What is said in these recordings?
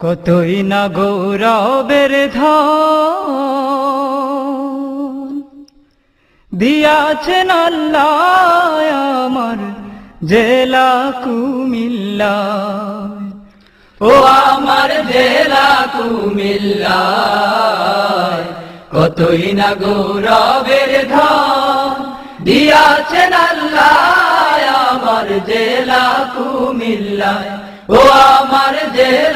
কতই না গৌরবের দিয়াছেন আল্লাহ আমার জেলা কুমিল্লা। ও আমার জেলা কুমিল্লা, কতই না গৌরবের ধন দিয়াছেন আল্লাহ আমার জেলা কুমিল্লা। ও আমার জেলা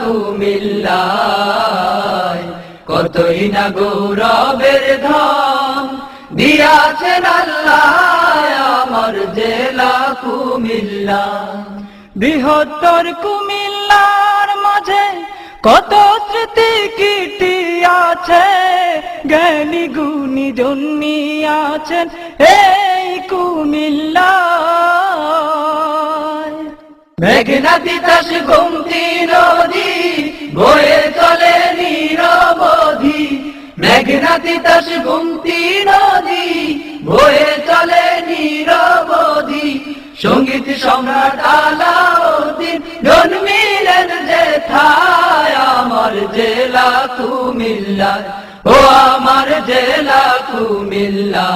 কুমিল্লা কতই না গৌরবের ধন দিয়াছেন আল্লাহ আমার জেলা কুমিল্লা। বৃহত্তর কুমিল্লার মাঝে কত স্মৃতি কীর্তি আছে? জ্ঞানী গুণী জন্মি আছেন এই কুমিল্লা মেঘনা তিতাস গুমতি মেঘনা তিতাস গুমতি নদী, বয়ে চলে নিরবধি সংগীত সম্রাট আলাউদ্দিন জন্মিলেন যে আমার জেলা কুমিল্লা ও আমার জেলা কুমিল্লা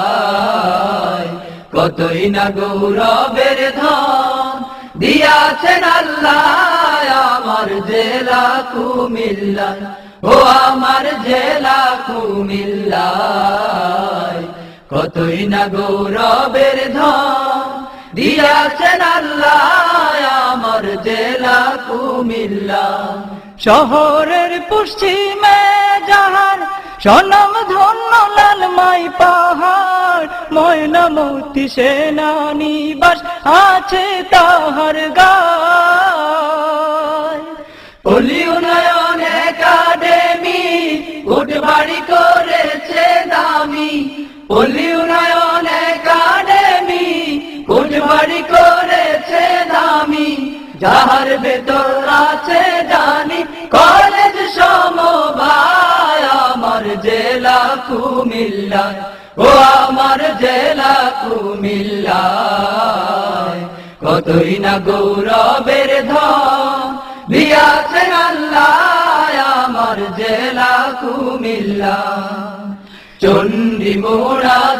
কতই না গৌরবের ধন দিয়াছেন আল্লাহ, আমার জেলা কুমিল্লা ও আমার জেলা কুমিল্লা কতই না গৌরবের ধন, দিয়াছেন আমার জেলা কুমিল্লা। শহরের পশ্চিমে যাহার সনম ধন্য লালমাই পাহাড়, ময়নামতি সেনানি বাস আছে তাহার গায় অলি উন্নয়ন একাডেমি উঠ করেছে দামি, যাহার ভেতর আছে জানি, কলেজ সমবায়, আমার জেলা কুমিল্লা, ও আমার জেলা কুমিল্লা কতই না গৌরবের ধন দিয়াছেন আল্লাহ, আমার জেলা কুমিল্লা। চন্ডী মোড়া